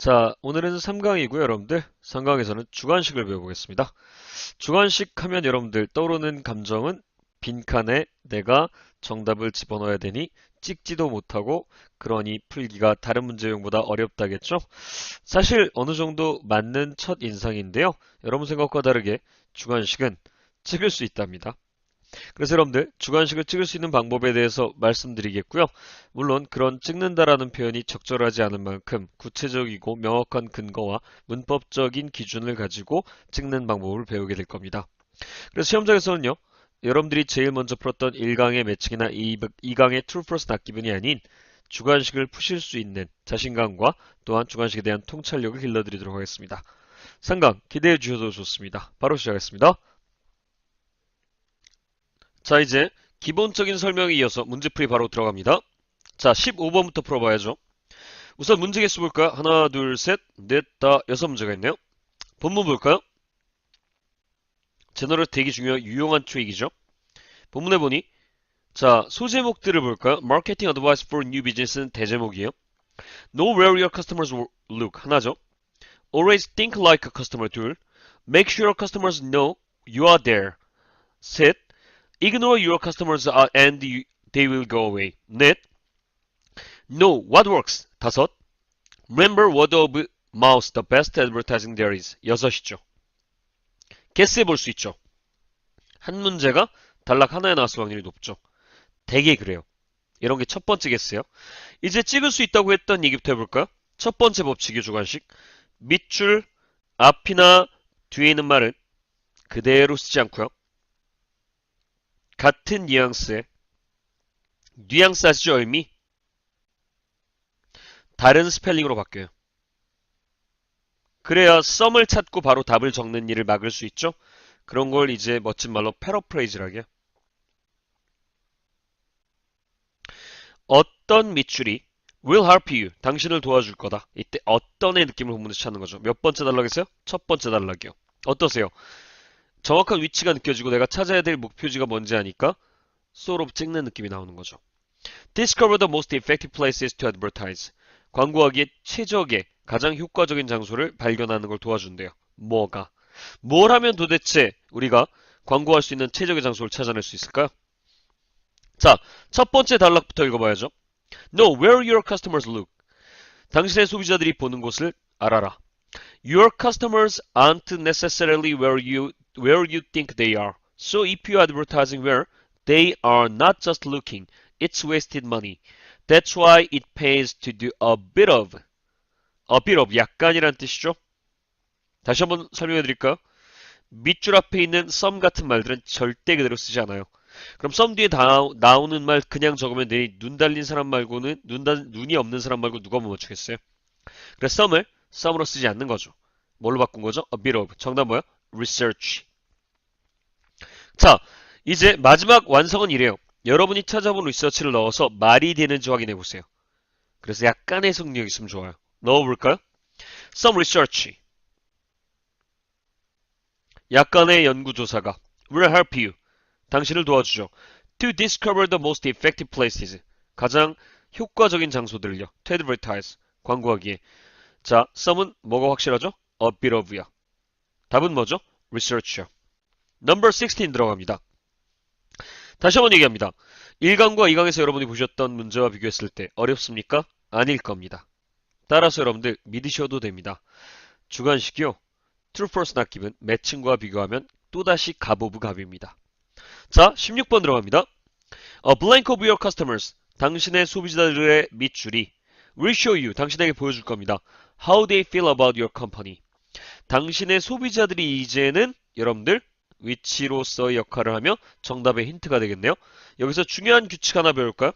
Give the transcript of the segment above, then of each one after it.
자, 오늘은 3강이고요, 여러분들. 3강에서는 주관식을 배워보겠습니다. 주관식 하면 여러분들 떠오르는 감정은 빈칸에 내가 정답을 집어넣어야 되니 찍지도 못하고 그러니 풀기가 다른 문제용보다 어렵다겠죠? 사실 어느 정도 맞는 첫 인상인데요. 여러분 생각과 다르게 주관식은 찍을 수 있답니다. 그래서 여러분들 주관식을 찍을 수 있는 방법에 대해서 말씀드리겠고요. 물론 그런 찍는다라는 표현이 적절하지 않은 만큼 구체적이고 명확한 근거와 문법적인 기준을 가지고 찍는 방법을 배우게 될 겁니다. 그래서 시험장에서는요. 여러분들이 제일 먼저 풀었던 1강의 매칭이나 2강의 true false 낚기분이 아닌 주관식을 푸실 수 있는 자신감과 또한 주관식에 대한 통찰력을 길러드리도록 하겠습니다. 3강 기대해 주셔도 좋습니다. 바로 시작하겠습니다. 자, 이제 기본적인 설명에 이어서 문제풀이 바로 들어갑니다. 자, 15번부터 풀어봐야죠. 우선 문제 개수 볼까요? 하나, 둘, 셋, 넷, 다, 여섯 문제가 있네요. 본문 볼까요? 제너럴 되게 중요한 유용한 트릭이죠. 본문에 보니 자, 소제목들을 볼까요? Marketing Advice for New Business는 대제목이에요. Know where your customers look 하나죠. Always think like a customer 둘. Make sure customers know you are there. 셋. Ignore your customers and you, they will go away. 넷. Know what works. 다섯. Remember word of mouth the best advertising there is. 여섯이죠. 개스해 볼 수 있죠. 한 문제가 단락 하나에 나왔을 확률이 높죠. 되게 그래요. 이런 게 첫 번째 개스예요. 이제 찍을 수 있다고 했던 얘기부터 해볼까요? 첫 번째 법칙이 주관식. 밑줄 앞이나 뒤에 있는 말은 그대로 쓰지 않고요. 같은 뉘앙스의 뉘앙스 아시죠? 의미? 다른 스펠링으로 바뀌어요. 그래야 썸을 찾고 바로 답을 적는 일을 막을 수 있죠. 그런 걸 이제 멋진 말로 패러프레이즈라게 어떤 밑줄이 will help you 당신을 도와줄 거다. 이때 어떤의 느낌을 본문에서 찾는 거죠. 몇 번째 단락이세요? 첫 번째 단락이요. 어떠세요? 정확한 위치가 느껴지고 내가 찾아야 될 목표지가 뭔지 아니까 of 찍는 느낌이 나오는 거죠. Discover the most effective places to advertise. 광고하기에 최적의 가장 효과적인 장소를 발견하는 걸 도와준대요. 뭐가? 뭘 하면 도대체 우리가 광고할 수 있는 최적의 장소를 찾아낼 수 있을까요? 자, 첫 번째 단락부터 읽어봐야죠. Know where your customers look. 당신의 소비자들이 보는 곳을 알아라. Your customers aren't necessarily where you where you think they are. So if you advertising where they are not just looking, it's wasted money. That's why it pays to do a bit of. a bit of 약간이란 뜻이죠. 다시 한번 설명해 드릴까요? 밑줄 앞에 있는 some 같은 말들은 절대 그대로 쓰지 않아요. 그럼 some 뒤에 다, 나오는 말 그냥 적으면 되니 눈 달린 사람 말고는 눈 달, 눈이 없는 사람 말고 누가 못 맞추겠어요? 그래서 some을 some으로 쓰지 않는 거죠. 뭘로 바꾼 거죠? a bit of. 정답 뭐야? research. 자, 이제 마지막 완성은 이래요. 여러분이 찾아본 리서치를 넣어서 말이 되는지 확인해 보세요. 그래서 약간의 해석력 있으면 좋아요. 넣어볼까요? Some research. 약간의 연구조사가 will help you. 당신을 도와주죠. To discover the most effective places. 가장 효과적인 장소들을요. To advertise. 광고하기에. 자, some은 뭐가 확실하죠? A bit of야. 답은 뭐죠? research요. Number 16 들어갑니다. 다시 한번 얘기합니다. 1강과 2강에서 여러분이 보셨던 문제와 비교했을 때 어렵습니까? 아닐 겁니다. 따라서 여러분들 믿으셔도 됩니다. 주관식이요. True false 낚임은 매칭과 비교하면 또다시 갑 오브 갑입니다. 자, 16번 들어갑니다. A blank of your customers. 당신의 소비자들의 밑줄이 will show you. 당신에게 보여줄 겁니다. How they feel about your company. 당신의 소비자들이 이제는 여러분들 위치로서의 역할을 하며 정답의 힌트가 되겠네요. 여기서 중요한 규칙 하나 배울까요?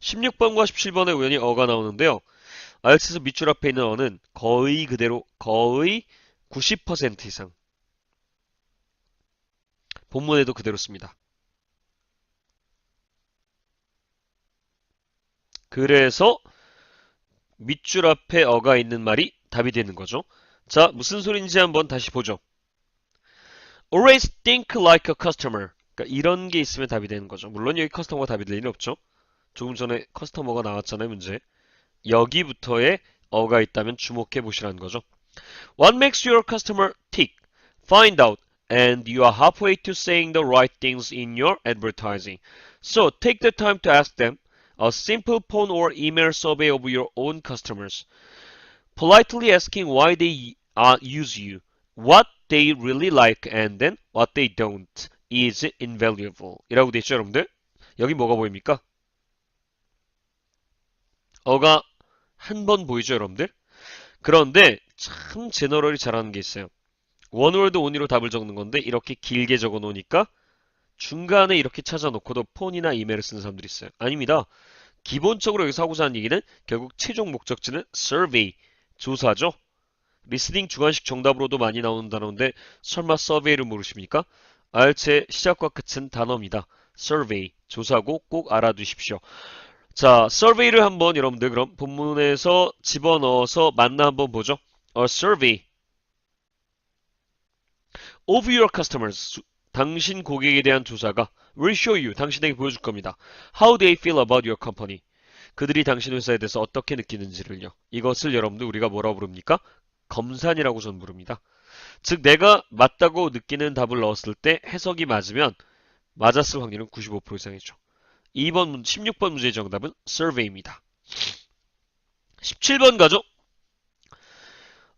16번과 17번에 우연히 어가 나오는데요. IELTS에서 밑줄 앞에 있는 어는 거의 그대로 거의 90% 이상 본문에도 그대로 씁니다. 그래서 밑줄 앞에 어가 있는 말이 답이 되는 거죠. 자, 무슨 소리인지 한번 다시 보죠. Always think like a customer. 그러니까 이런 게 있으면 답이 되는 거죠. 물론 여기 커스터머가 답이 될 리는 없죠. 조금 전에 커스터머가 나왔잖아요, 문제. 여기부터의 어가 있다면 주목해 보시라는 거죠. What makes your customer tick? Find out. And you are halfway to saying the right things in your advertising. So take the time to ask them a simple phone or email survey of your own customers. Politely asking why they uh, use you, what they really like, and then what they don't is invaluable. 이라고 돼 있죠, 여러분들? 여기 뭐가 보입니까? 어가 한 번 보이죠, 여러분들? 그런데 참 제너럴이 잘하는 게 있어요. 원월드 온리로 답을 적는 건데 이렇게 길게 적어 놓으니까 중간에 이렇게 찾아놓고도 폰이나 이메일을 쓰는 사람들이 있어요. 아닙니다. 기본적으로 여기서 하고자 하는 얘기는 결국 최종 목적지는 survey, 조사죠. 리스닝 주관식 정답으로도 많이 나오는 단어인데 설마 survey를 모르십니까? 알체 시작과 끝은 단어입니다. survey, 조사고 꼭 알아두십시오. 자, survey를 한번 여러분들 그럼 본문에서 집어넣어서 만나 한번 보죠. A survey of your customers. 수- 당신 고객에 대한 조사가 will show you. 당신에게 보여줄 겁니다. How they feel about your company. 그들이 당신 회사에 대해서 어떻게 느끼는지를요. 이것을 여러분들 우리가 뭐라고 부릅니까? 검산이라고 저는 부릅니다. 즉 내가 맞다고 느끼는 답을 넣었을 때 해석이 맞으면 맞았을 확률은 95% 이상이죠. 2번 문 16번 문제의 정답은 survey입니다. 17번 가죠.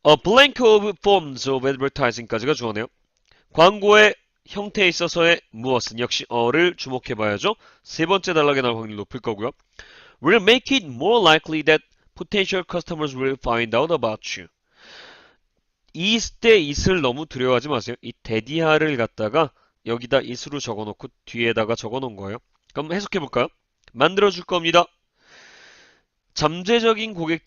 A blank of forms of advertising까지가 주어네요. 광고의 형태에 있어서의 무엇은 역시 어를 주목해 봐야죠. 세 번째 단락에 나올 확률 높을 거고요. will make it more likely that potential customers will find out about you. 이때 it을 너무 두려워하지 마세요. 이 데디하를 갖다가 여기다 it으로 적어놓고 뒤에다가 적어놓은 거예요. 그럼 해석해 볼까요? 만들어 줄 겁니다. 잠재적인 고객들이